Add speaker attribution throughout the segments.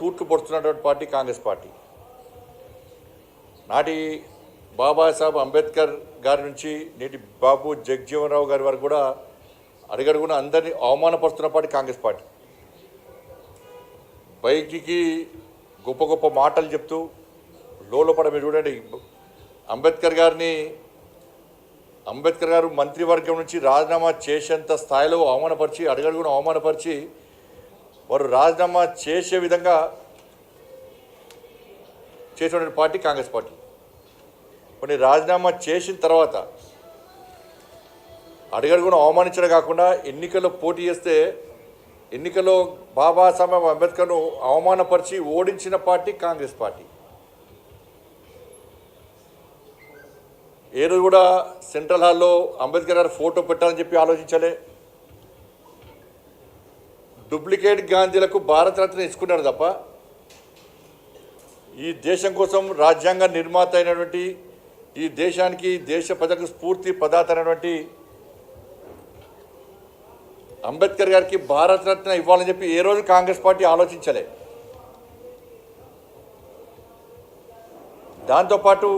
Speaker 1: తూట్లు పొడుస్తున్నటువంటి party Congress party. నాటి బాబాసాహెబ్ అంబేద్కర్ గారి నుంచి నేటి బాబు జగజీవన్ రావు గారి వరకు కూడా అడుగడుగున అందరినీ అవమానపరుస్తున్న పార్టీ కాంగ్రెస్ పార్టీ. బయటికి గొప్ప గొప్ప మాటలు చెప్తూ లోపల మీరు చూడండి. అంబేద్కర్ గారిని అంబేద్కర్ గారు మంత్రివర్గం నుంచి రాజీనామా చేసేంత స్థాయిలో అవమానపరిచి అడుగడుగున అవమానపరిచి వారు రాజీనామా చేసే విధంగా చేసినటువంటి పార్టీ కాంగ్రెస్ పార్టీ. కొన్ని రాజీనామా చేసిన తర్వాత అడుగడుగున అవమానించడం కాకుండా ఎన్నికల్లో పోటీ చేస్తే ఎన్నికల్లో బాబాసాహెబ్ అంబేద్కర్ను అవమానపరిచి ఓడించిన పార్టీ కాంగ్రెస్ పార్టీ. ఏ రోజు కూడా సెంట్రల్ హాల్లో అంబేద్కర్ గారి ఫోటో పెట్టాలని చెప్పి ఆలోచించలే. డూప్లికేట్ గాంధీలకు భారతరత్న ఇచ్చుకున్నారు తప్ప ఈ దేశం కోసం రాజ్యాంగ నిర్మాత అయినటువంటి ఈ దేశానికి దేశ ప్రజలకు స్ఫూర్తి ప్రదాత అయినటువంటి అంబేద్కర్ గారికి భారతరత్న ఇవ్వాలని చెప్పి ఏ రోజు కాంగ్రెస్ పార్టీ ఆలోచించలే. దాంతోపాటు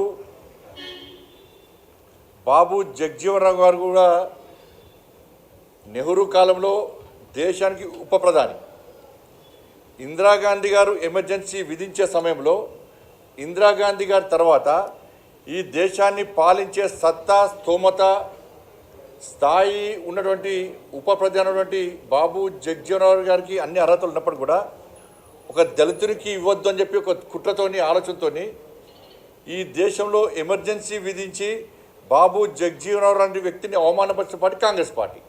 Speaker 1: బాబు జగజీవన్ రావు గారు కూడా నెహ్రూ కాలంలో దేశానికి ఉప ప్రధాని. ఇందిరాగాంధీ గారు ఎమర్జెన్సీ విధించే సమయంలో ఇందిరాగాంధీ గారి తర్వాత ఈ దేశాన్ని పాలించే సత్తా స్తోమత స్థాయి ఉన్నటువంటి ఉప ప్రధానటువంటి బాబు జగజీవన్ గారికి అన్ని అర్హతలు ఉన్నప్పుడు కూడా ఒక దళితునికి ఇవ్వద్దు అని చెప్పి ఒక కుట్రతోని ఆలోచనతోని ఈ దేశంలో ఎమర్జెన్సీ విధించి బాబు జగజీవనరావు లాంటి వ్యక్తిని అవమానపరిచిన పార్టీ కాంగ్రెస్ పార్టీ.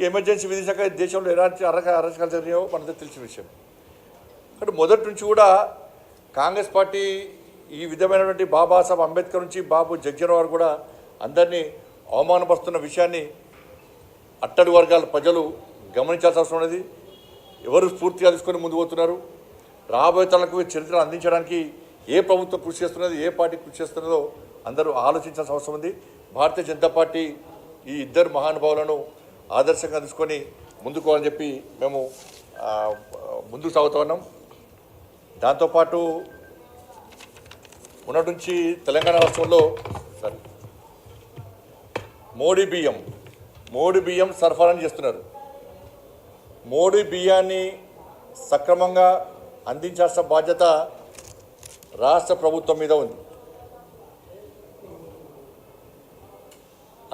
Speaker 1: ఈ ఎమర్జెన్సీ విధించాక దేశంలో ఎలాంటి అరక అరచకాలు జరిగాయో మనకు తెలిసిన విషయం. కాబట్టి మొదటి నుంచి కూడా కాంగ్రెస్ పార్టీ ఈ విధమైనటువంటి బాబాసాహెబ్ అంబేద్కర్ నుంచి బాబు జగ్జన్ వారు కూడా అందరినీ అవమానపరుస్తున్న విషయాన్ని అట్టడి వర్గాల ప్రజలు గమనించాల్సిన అవసరం ఉన్నది. ఎవరు స్ఫూర్తిగా తీసుకొని ముందు పోతున్నారు? రాబోయే తనకు చరిత్ర అందించడానికి ఏ ప్రభుత్వం కృషి చేస్తున్నది ఏ పార్టీ కృషి చేస్తున్నదో అందరూ ఆలోచించాల్సిన అవసరం ఉంది. భారతీయ జనతా పార్టీ ఈ ఇద్దరు మహానుభావులను ఆదర్శంగా తీసుకొని ముందుకోవాలని చెప్పి మేము ముందుకు సాగుతూ ఉన్నాం. దాంతోపాటు మొన్నటి నుంచి తెలంగాణ రాష్ట్రంలో సారీ మోడీ బియ్యం మోడీ బియ్యం సరఫరాని చేస్తున్నారు. మోడీ బియ్యాన్ని సక్రమంగా అందించాల్సిన బాధ్యత రాష్ట్ర ప్రభుత్వం మీద ఉంది.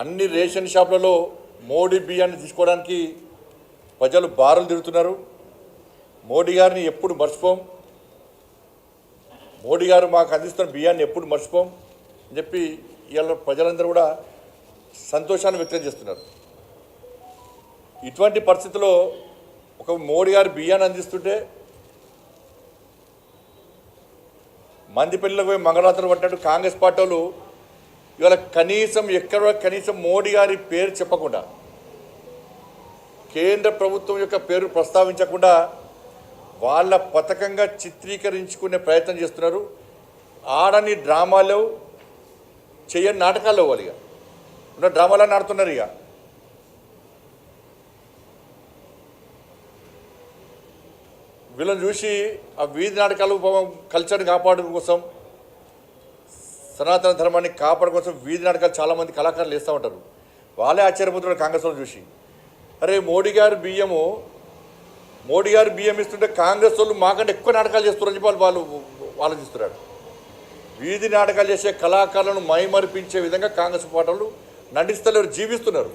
Speaker 1: అన్ని రేషన్ షాపులలో మోడీ బియ్యాన్ని తీసుకోవడానికి ప్రజలు బారులు తిరుగుతున్నారు. మోడీ గారిని ఎప్పుడు మర్చిపోం. మోడీ గారు మాకు అందిస్తున్న బియ్యాన్ని ఎప్పుడు మర్చిపోం అని చెప్పి ఇవాళ ప్రజలందరూ కూడా సంతోషాన్ని వ్యక్తం చేస్తున్నారు. ఇటువంటి పరిస్థితిలో ఒక మోడీ గారు బియ్యాన్ని అందిస్తుంటే మంది పిల్లలకు పోయి మంగళాతలు పట్టినట్టు కాంగ్రెస్ పార్టీ వాళ్ళు ఇవాళ కనీసం ఎక్కడ కనీసం మోడీ గారి పేరు చెప్పకుండా కేంద్ర ప్రభుత్వం యొక్క పేరు ప్రస్తావించకుండా వాళ్ళ పథకంగా చిత్రీకరించుకునే ప్రయత్నం చేస్తున్నారు. ఆడని డ్రామాలు చేయని నాటకాలు వాళ్ళు ఇక. ఉన్న డ్రామాలని ఆడుతున్నారు ఇక. వీళ్ళని చూసి ఆ వీధి నాటకాలు కల్చర్ని కాపాడడం కోసం సనాతన ధర్మాన్ని కాపాడడం కోసం వీధి నాటకాలు చాలామంది కళాకారులు వేస్తూ ఉంటారు. వాళ్ళే ఆశ్చర్యపోతున్నారు కాంగ్రెస్ వాళ్ళు చూసి. అరే మోడీ గారు బియ్యము మోడీ గారు బియ్యం ఇస్తుంటే కాంగ్రెస్ వాళ్ళు మాకంటే ఎక్కువ నాటకాలు చేస్తున్నారని చెప్పి వాళ్ళు వాళ్ళు ఆలోచిస్తున్నారు. వీధి నాటకాలు చేసే కళాకారులను మైమరిపించే విధంగా కాంగ్రెస్ పాటలు నటిస్తలేరు జీవిస్తున్నారు.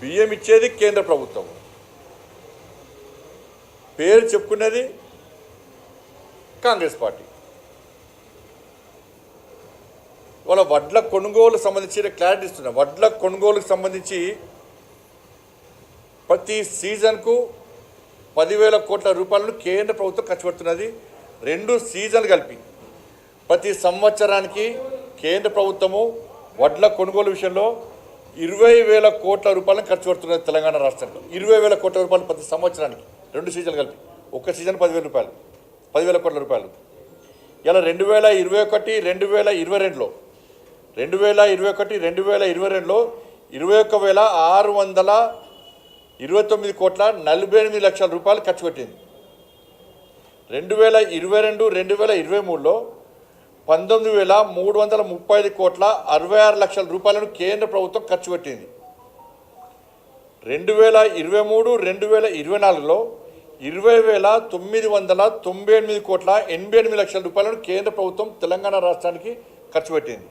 Speaker 1: బియ్యం ఇచ్చేది కేంద్ర ప్రభుత్వం. పేరు చెప్పుకునేది కాంగ్రెస్ పార్టీ. వాళ్ళ వడ్ల కొనుగోలు సంబంధించి క్లారిటీ ఇస్తున్నా. వడ్ల కొనుగోలుకు సంబంధించి ప్రతి సీజన్కు పదివేల కోట్ల రూపాయలను కేంద్ర ప్రభుత్వం ఖర్చు పెడుతున్నది. రెండు సీజన్లు కలిపి. ప్రతి సంవత్సరానికి కేంద్ర ప్రభుత్వము వడ్ల కొనుగోలు విషయంలో ఇరవై వేల కోట్ల రూపాయలను ఖర్చు పెడుతున్నది తెలంగాణ రాష్ట్రంలో. ఇరవై వేల కోట్ల రూపాయలు ప్రతి సంవత్సరానికి రెండు సీజన్లు కలిపి. ఒక సీజన్ పదివేల రూపాయలు. పదివేల కోట్ల రూపాయలు. ఇలా రెండు వేల ఇరవై ఒకటి రెండు వేల ఇరవై రెండులో రెండు వేల ఇరవై ఒకటి రెండు వేల ఇరవై రెండులో ఇరవై ఒక్క వేల ఆరు వందల ఇరవై తొమ్మిది కోట్ల నలభై ఎనిమిది లక్షల రూపాయలు ఖర్చు పెట్టింది. రెండు వేల ఇరవై రెండు రెండు వేల ఇరవై మూడులో పంతొమ్మిది వేల మూడు వందల ముప్పై ఐదు కోట్ల అరవై ఆరు లక్షల రూపాయలను కేంద్ర ప్రభుత్వం ఖర్చు పెట్టింది. రెండు వేల ఇరవై మూడు రెండు వేల ఇరవై నాలుగులో ఇరవై వేల తొమ్మిది వందల తొంభై ఎనిమిది కోట్ల ఎనభై ఎనిమిది లక్షల రూపాయలను కేంద్ర ప్రభుత్వం తెలంగాణ రాష్ట్రానికి ఖర్చు పెట్టింది.